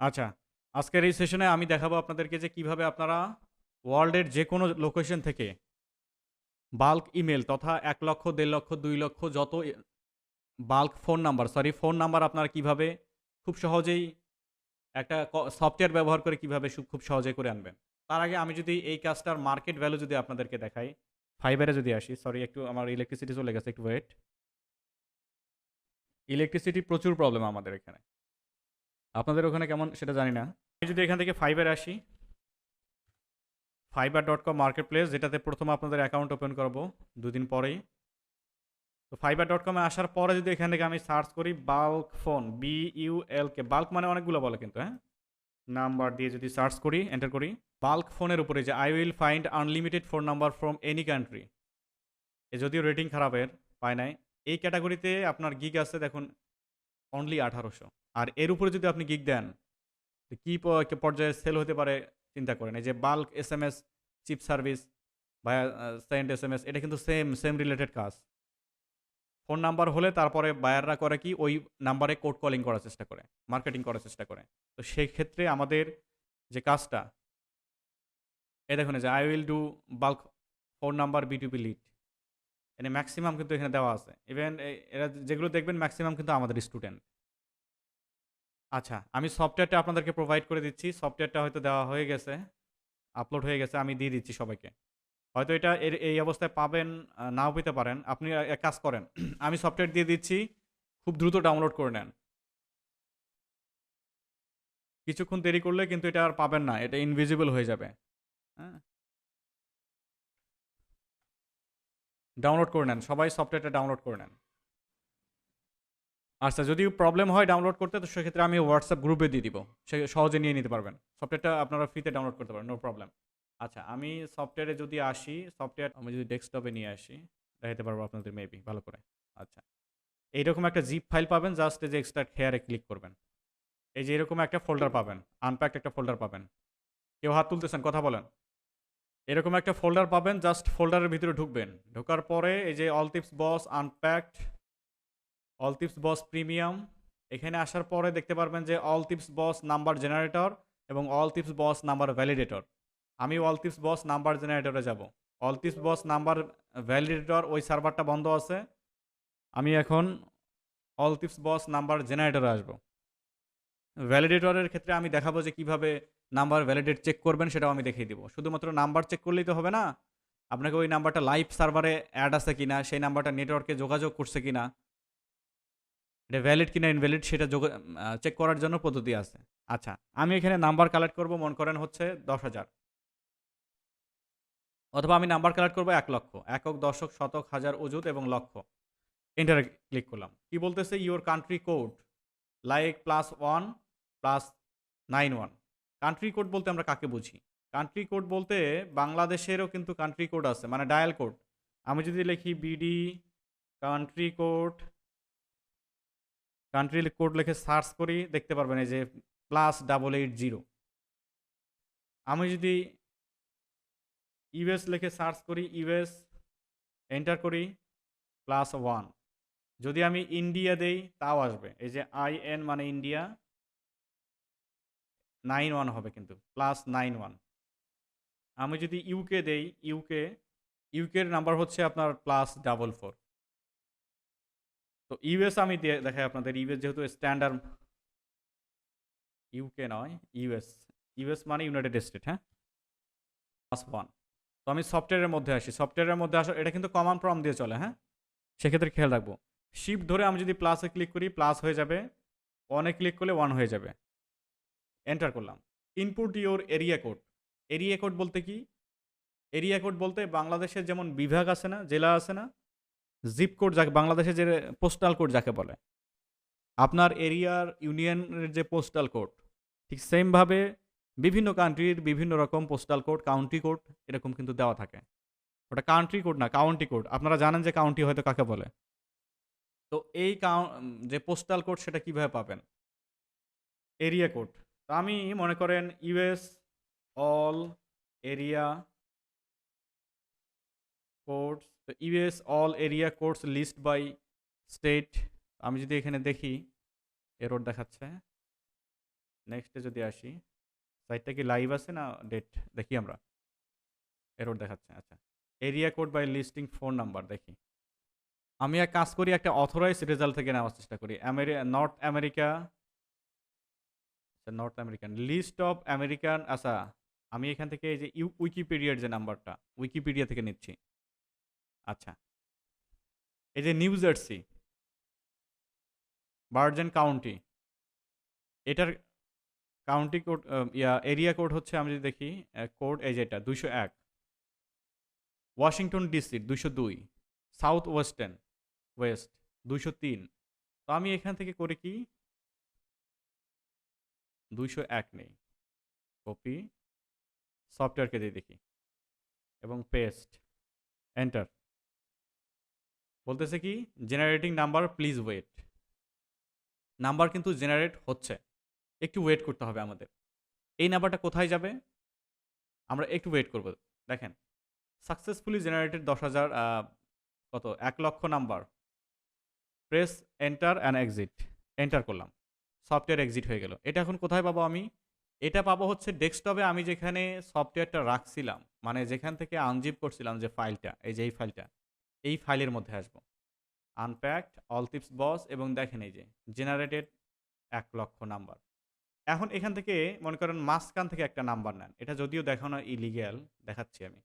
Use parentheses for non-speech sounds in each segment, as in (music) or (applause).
আচ্ছা, আজকের এই সেশনে আমি দেখাবো আপনাদেরকে যে কীভাবে আপনারা ওয়ার্ল্ডের যেকোনো লোকেশন থেকে বাল্ক ইমেল তথা এক লক্ষ, দেড় লক্ষ, দুই লক্ষ যত bulk phone number, sorry phone number আপনারা কীভাবে খুব সহজেই একটা সফটওয়্যার ব্যবহার করে কীভাবে খুব সহজে করে আনবেন। তার আগে আমি যদি এই কাজটার মার্কেট ভ্যালু যদি আপনাদেরকে দেখাই, ফাইবারে যদি আসি, সরি একটু আমার ইলেকট্রিসিটি চলে গেছে, একটু ওয়েট। ইলেকট্রিসিটি প্রচুর প্রবলেম আমাদের এখানে। আপনাদের ওখানে কেমন সেটা জানি না। আমি যদি এখান থেকে ফাইবার আসি Fiverr dot com market place যেটাতে ১ম আপনাদের অ্যাকাউন্ট ওপেন করাবো ২ দিন পরেই। তো ফাইবার ডট এ আসার পরে যদি এখান থেকে আমি সার্চ করি বাল্ক ফোন, বি-ইউ-এল-কে বাল্ক মানে অনেকগুলো বলে কিন্তু হ্যাঁ? নাম্বার দিয়ে যদি সার্চ করি, এন্টার করি, বাল্ক ফোনের উপরে যে I will find unlimited phone number from any country. এ যদিও রেটিং খারাপের, পায় নাই। এই ক্যাটাগরিতে আপনার গিগ আছে দেখুন অনলি ১৮০০ আর এর উপরে যদি আপনি গিগ দেন, কি পর্যায়ে সেল হতে পারে চিন্তা করেন। এই যে bulk S M S cheap service বা এস এম এস এটা কিন্তু সেম, সেম রিলেটেড কাজ। ফোন নাম্বার হলে তারপরে বায়াররা করে কি ওই নাম্বারে কোড কলিং করার চেষ্টা করে, মার্কেটিং করার চেষ্টা করে। তো সেই ক্ষেত্রে আমাদের যে কাজটা এই দেখুন যে I will do bulk phone number B2B lead. এখানে ম্যাক্সিমাম কিন্তু এখানে দেওয়া আছে। ইভেন এরা যেগুলো দেখবেন ম্যাক্সিমাম কিন্তু আমাদের স্টুডেন্ট। আচ্ছা, আমি সফটওয়্যারটা আপনাদেরকে প্রোভাইড করে দিচ্ছি। সফটওয়্যারটা হয়তো দেওয়া হয়ে গেছে। আপলোড হয়ে গেছে। আমি দিয়ে দিচ্ছি সবাইকে। হয়তো এটা এর এই অবস্থায় পাবেন, নাও পেতে পারেন। আপনি এক কাজ করেন। (clears throat) আমি সফটওয়্যার দিয়ে দিচ্ছি। খুব দ্রুত ডাউনলোড করে নেন। কিছুক্ষণ দেরি করলে কিন্তু এটা আর পাবেন না। এটা ইনভিজিবল হয়ে যাবে। হ্যাঁ? ডাউনলোড করে নেন। সবাই সফটওয়্যারটা ডাউনলোড করে নেন। আচ্ছা, যদি প্রবলেম হয় ডাউনলোড করতে তো সেক্ষেত্রে আমি হোয়াটসঅ্যাপ গ্রুপে দিয়ে দিব। সে সহজে নিয়ে নিতে পারবেন। সফটওয়্যারটা আপনারা ফ্রিতে ডাউনলোড করতে পারেন। No problem. আচ্ছা, আমি সফটওয়্যারে যদি আসি, সফটওয়্যার আমি যদি ডেস্কটপে নিয়ে আসি, দেখাতে পারব আপনাদের মেবি ভালো করে। আচ্ছা। এইরকম একটা জিপ ফাইল পাবেন জাস্ট যে এক্সট্রাক্ট হেয়ারে ক্লিক করবেন। এই যে এরকম একটা ফোল্ডার পাবেন। আনপ্যাকড একটা ফোল্ডার পাবেন। কেউ হাত তুলতেছেন কথা বলেন। এরকম একটা ফোল্ডার পাবেন জাস্ট ফোল্ডারের ভিতরে ঢুকবেন। ঢোকার পরে এই যে all tips boss, unpacked, all tips boss premium এখানে আসার পরে দেখতে পারবেন যে all tips boss number generator এবং all tips boss number validator. আমি অল টিপস বস নাম্বার জেনারেটরে যাব। All tips boss number validator ওই সার্ভারটা বন্ধ আছে। আমি এখন অল টিপস বস নাম্বার জেনারেটরে আসব। ভ্যালিডেটরের ক্ষেত্রে আমি দেখাবো যে কীভাবে নাম্বার ভ্যালিডেট চেক করবেন সেটাও আমি দেখিয়ে দিব। শুধুমাত্র নাম্বার চেক করলেই তো হবে না। আপনাকে ওই নাম্বারটা লাইভ সার্ভারে অ্যাড আছে কিনা, সেই নাম্বারটা নেটওয়ার্কে যোগাযোগ করছে কিনা। এটা ভ্যালিড কিনা ইনভ্যালিড সেটা যোগা চেক করার জন্য পদ্ধতি আছে। আচ্ছা, আমি এখানে নাম্বার কালেক্ট করব মন করেন হচ্ছে ১০,০০০ অথবা আমি নাম্বার কালেক্ট করব এক লক্ষ। একক, দশক, শতক, হাজার, অযুত এবং লক্ষ। এন্টারে ক্লিক করলাম। কি বলতেছে your country code like +1 +91 country code বলতে আমরা কাকে বুঝি? কান্ট্রি কোড বলতে বাংলাদেশেরও কিন্তু কান্ট্রি কোড আছে মানে ডায়াল কোড। আমি যদি লিখি BD country code country code লিখে সার্চ করি দেখতে পারবেন এই যে +880 আমি যদি ইউএস লিখে সার্চ করি ইউএস এন্টার করি প্লাস ওয়ান যদি আমি ইন্ডিয়া দেই তাও আসবে। এই যে আই এন মানে ইন্ডিয়া 91 হবে কিন্তু +91 আমি যদি ইউকে দেই ইউকে, ইউকের নাম্বার হচ্ছে আপনার +44 তো ইউএস আমি দেখাই আপনাদের ইউএস যেহেতু স্ট্যান্ডার্ড ইউকে নয় ইউএস। ইউএস মানে ইউনাইটেড স্টেট হ্যাঁ? প্লাস ওয়ান তো আমি সফটওয়্যারের মধ্যে আসি। সফটওয়্যারের মধ্যে আসা এটা কিন্তু কমান্ড প্রম্পট দিয়ে চলে হ্যাঁ? সেক্ষেত্রে খেয়াল রাখব। শিফট ধরে আমি যদি প্লাসে ক্লিক করি প্লাস হয়ে যাবে। ওয়ানে ক্লিক করলে ওয়ান হয়ে যাবে। এন্টার করলাম। Input your area code. Area code বলতে কি? এরিয়া কোড বলতে বাংলাদেশের যেমন বিভাগ আছে না, জেলা আছে না? জিপ কোড যাকে বাংলাদেশের যে পোস্টাল কোড যাকে বলে। আপনার এরিয়ার ইউনিয়নের যে পোস্টাল কোড ঠিক সেমভাবে বিভিন্ন কান্ট্রির বিভিন্ন রকম পোস্টাল কোড, কাউন্টি কোড এরকম কিন্তু দেওয়া থাকে। ওটা কান্ট্রি কোড না কাউন্টি কোড। আপনারা জানেন যে কাউন্টি হয়তো কাকে বলে। তো এই যে পোস্টাল কোড সেটা কীভাবে পাবেন? Area code. তো আমি মনে করেন ইউএস অল এরিয়া কোডস তো US all area codes list by state আমি যদি এখানে দেখি এরর দেখাচ্ছে। নেক্সটে যদি আসি সাইটটা কি লাইভ আছে না ডেট দেখি আমরা। এরর দেখাচ্ছে আচ্ছা। Area code by listing phone number দেখি। আমি এক কাজ করি, একটা অথরাইজ রেজাল্ট থেকে নেওয়ার চেষ্টা করি। North America North American list of American আচ্ছা আমি এখান থেকে এই যে উইকিপিডিয়ার যে নাম্বারটা উইকিপিডিয়া থেকে নিচ্ছি। আচ্ছা। এই যে নিউ জার্সি বার্জেন কাউন্টি এটার county code yeah area code হচ্ছে আমি যদি দেখি কোড এই যেটা দুইশো এক। ওয়াশিংটন ডিসি দুইশো দুই। সাউথ ওয়েস্টার্ন ওয়েস্ট দুইশো তিন। তো আমি এখান থেকে করে কি? দুইশো এক নেই। কপি সফটওয়্যারকে দিয়ে দেখি। এবং পেস্ট এন্টার বলতেছে কি generating number please wait number কিন্তু জেনারেট হচ্ছে। একটু ওয়েট করতে হবে আমাদের। এই নাম্বারটা কোথায় যাবে? আমরা একটু ওয়েট করব। দেখেন সাকসেসফুলি জেনারেটেড দশ হাজার কত? এক লক্ষ number press enter and exit enter করলাম। সফটওয়্যার এক্সিট হয়ে গেল। এটা এখন কোথায় পাবো আমি? এটা পাবো হচ্ছে ডেস্কটপে আমি যেখানে সফটওয়্যারটা রাখছিলাম। মানে যেখান থেকে আনজিপ করছিলাম যে ফাইলটা এই যে এই ফাইলটা এই ফাইলের মধ্যে আসব। আনপ্যাকড অল টিপস বস এবং দেখেন এই যে জেনারেটেড এক লক্ষ নাম্বার। এখন এখান থেকে মনে করেন মাঝখান থেকে একটা নাম্বার নেন। এটা যদিও দেখানো ইলিগ্যাল দেখাচ্ছি আমি।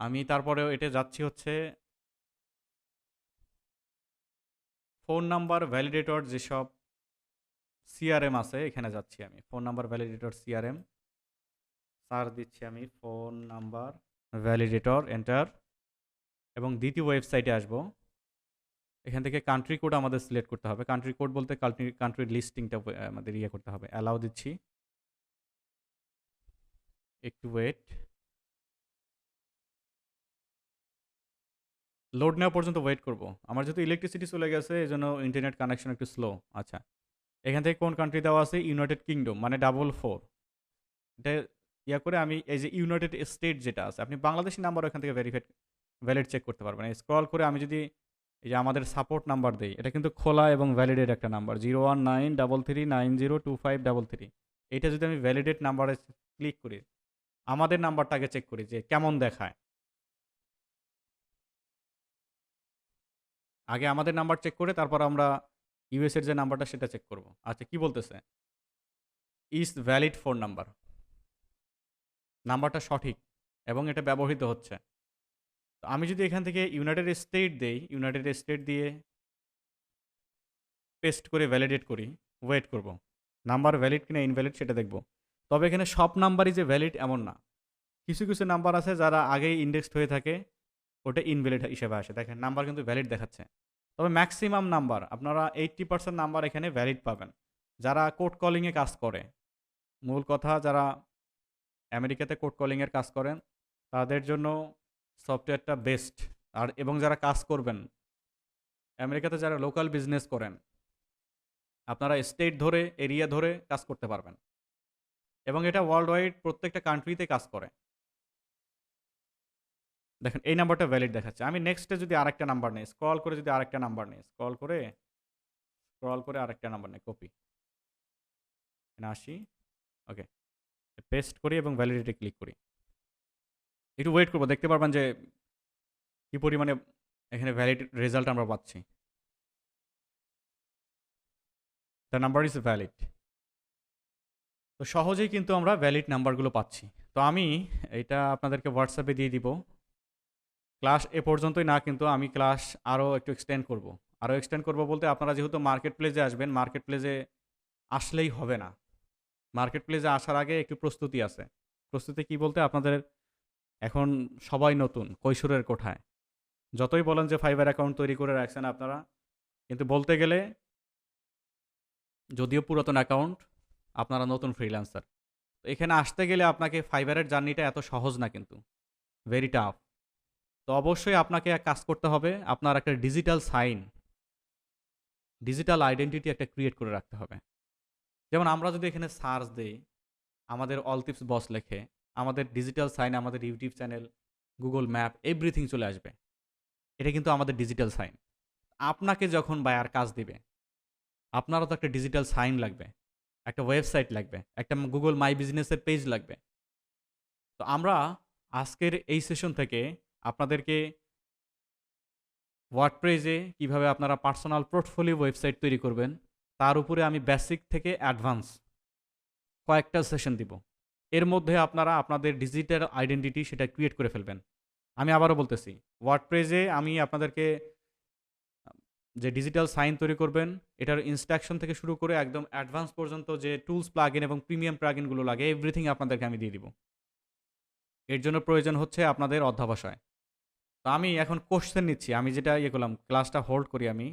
আমি তারপরেও এটা যাচ্ছি হচ্ছে ফোন নাম্বার ভ্যালিডেটর যেসব সিআরএম আছে, এখানে যাচ্ছি আমি। ফোন নাম্বার ভ্যালিডেটর সিআরএম সার দিচ্ছি আমি, ফোন নাম্বার ভ্যালিডেটর এন্টার এবং দ্বিতীয় ওয়েবসাইটে আসব। এখান থেকে কান্ট্রি কোড আমাদের সিলেক্ট করতে হবে। কান্ট্রি কোড বলতে কান্ট্রি কান্ট্রির লিস্টিংটা আমাদের ইয়ে করতে হবে। অ্যালাউ দিচ্ছি। একটু ওয়েট লোড নেওয়া পর্যন্ত ওয়েট করব। আমার যেহেতু ইলেকট্রিসিটি চলে গেছে এই জন্য ইন্টারনেট কানেকশন একটু স্লো আচ্ছা। এখান থেকে কোন কান্ট্রি দেওয়া আছে? ইউনাইটেড কিংডম মানে ডাবল ফোর এটা ইয়া করে আমি, এই যে ইউনাইটেড স্টেট যেটা আছে, আপনি বাংলাদেশি নাম্বার ওখান থেকে ভেরিফাইড ভ্যালিড চেক করতে পারবেন স্ক্রল করে আমি যদি এই যে আমাদের সাপোর্ট নাম্বার দেই, এটা কিন্তু খোলা এবং ভ্যালিডেট একটা number zero one nine double three nine zero two five double three এটা যদি আমি ভ্যালিডেট নাম্বারে ক্লিক করি, আমাদের নাম্বারটাকে চেক করি যে কেমন দেখায়। আগে আমাদের নাম্বার চেক করে তারপর আমরা ইউএসের যে নাম্বারটা সেটা চেক করব। আচ্ছা কি বলতেছে? ইজ ভ্যালিড ফোন নাম্বার নাম্বারটা সঠিক এবং এটা ব্যবহৃত হচ্ছে। আমি যদি এখান থেকে ইউনাইটেড স্টেট দেই ইউনাইটেড স্টেট দিয়ে পেস্ট করে ভ্যালিডেট করি ওয়েট করব। নাম্বার ভ্যালিড কিনা ইনভ্যালিড সেটা দেখব। তবে এখানে সব নাম্বারই যে ভ্যালিড এমন না। কিছু কিছু নাম্বার আছে যারা আগেই ইন্ডেক্সড হয়ে থাকে, ওটা ইনভ্যালিড হিসেবে আসে। দেখেন নাম্বার কিন্তু ভ্যালিড দেখাচ্ছে। তবে ম্যাক্সিমাম নাম্বার আপনারা এইট্টি পার্সেন্ট নাম্বার এখানে ভ্যালিড পাবেন। যারা কোর্ট কলিংয়ে কাজ করে, মূল কথা যারা আমেরিকাতে কোর্ট কলিংয়ের কাজ করেন, তাদের জন্য সফটওয়্যারটা বেস্ট। আর এবং যারা কাজ করবেন, আমেরিকাতে যারা লোকাল বিজনেস করেন, আপনারা স্টেট ধরে, এরিয়া ধরে কাজ করতে পারবেন। এবং এটা ওয়ার্ল্ড ওয়াইড প্রত্যেকটা কান্ট্রিতে কাজ করে। দেখেন, এই নাম্বারটা ভ্যালিড দেখাচ্ছে। আমি নেক্সটে যদি আরেকটা নাম্বার নেই স্ক্রল করে যদি আরেকটা নাম্বার নেই স্ক্রল করে স্ক্রল করে আরেকটা নাম্বার নেই কপি আসি ওকে পেস্ট করি এবং ভ্যালিডিটি ক্লিক করি। একটু ওয়েট করব, দেখতে পারবেন যে কী পরিমাণে এখানে ভ্যালিড রেজাল্ট আমরা পাচ্ছি। দ্য নাম্বার ইজ ভ্যালিড তো সহজেই কিন্তু আমরা ভ্যালিড নাম্বারগুলো পাচ্ছি। তো আমি এটা আপনাদেরকে হোয়াটসঅ্যাপে দিয়ে দিব। ক্লাস এ পর্যন্তই না, কিন্তু আমি ক্লাস আরও একটু এক্সটেন্ড করব। আরও এক্সটেন্ড করব বলতে আপনারা যেহেতু মার্কেট প্লেসে আসবেন মার্কেট প্লেসে আসলেই হবে না। মার্কেট প্লেসে আসার আগে একটু প্রস্তুতি আছে। প্রস্তুতি কি বলতে আপনাদের এখন সবাই নতুন, কৈশোরের কোঠায়। যতই বলেন যে ফাইবার অ্যাকাউন্ট তৈরি করে রাখছেন আপনারা, কিন্তু বলতে গেলে যদিও পুরাতন অ্যাকাউন্ট আপনারা নতুন ফ্রিল্যান্সার তো এখানে আসতে গেলে আপনাকে ফাইবারের জার্নিটা এত সহজ না কিন্তু। ভেরি টাফ তো অবশ্যই আপনাকে এক কাজ করতে হবে, আপনার একটা ডিজিটাল সাইন ডিজিটাল আইডেন্টিটি একটা ক্রিয়েট করে রাখতে হবে। যেমন আমরা যদি এখানে সার্চ দিই, আমাদের অল টিপস বস লেখে আমাদের ডিজিটাল সাইন আমাদের YouTube channel Google map everything চলে আসবে। এটা কিন্তু আমাদের ডিজিটাল সাইন আপনাকে যখন বায়ার কাজ দিবে, আপনারও তো একটা ডিজিটাল সাইন লাগবে, একটা ওয়েবসাইট লাগবে, একটা গুগল মাই বিজনেসের পেজ লাগবে। তো আমরা আজকের এই সেশন থেকে আপনাদেরকে ওয়ার্ডপ্রেজে কীভাবে আপনারা পার্সোনাল পোর্টফোলিও ওয়েবসাইট তৈরি করবেন, তার উপরে আমি বেসিক থেকে অ্যাডভান্স কয়েকটা সেশন দিব। এর মধ্যে আপনারা আপনাদের ডিজিটাল আইডেন্টিটি সেটা ক্রিয়েট করে ফেলবেন। আমি আবারও বলতেছি ওয়ার্ডপ্রেজে আমি আপনাদেরকে যে ডিজিটাল সাইন তৈরি করবেন, এটার ইনস্ট্রাকশন থেকে শুরু করে একদম অ্যাডভান্স পর্যন্ত যে টুলস প্লাগইন এবং প্রিমিয়াম প্লাগইনগুলো লাগে এভরিথিং আপনাদেরকে আমি দিয়ে দিব। এর জন্য প্রয়োজন হচ্ছে আপনাদের অধ্যাবসায়। তো আমি এখন কোশ্চেন নিচ্ছি, আমি যেটা ইয়ে করলাম ক্লাসটা হোল্ড করি আমি